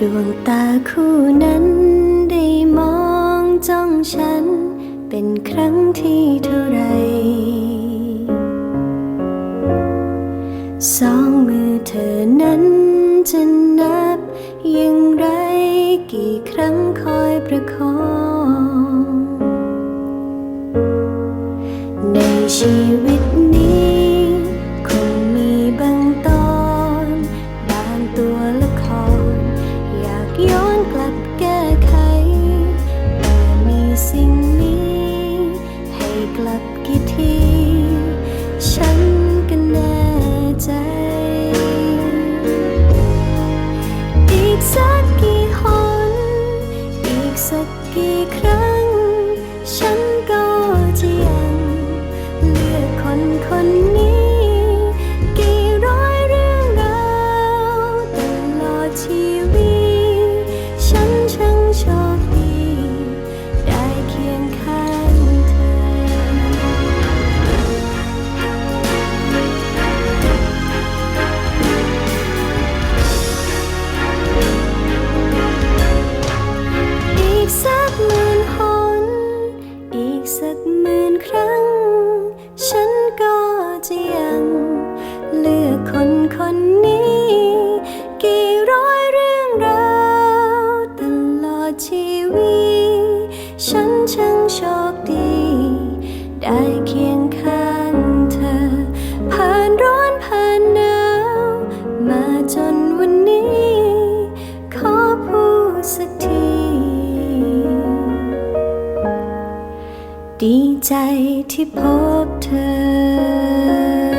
ดวงตาคู่นั้นได้มองจ้องฉัน เป็นครั้งที่เท่าไร สองมือเธอนั้นจะนับอย่างไรกี่ครั้งคอยประคองในชีวิต ครั้ง ฉันก็จะยัง เลือกคนคนนี้ กี่ร้อยเรื่องราวตลอดชีวิต ฉันช่างโชคดี ได้เคียง ดีใจที่พบเธอ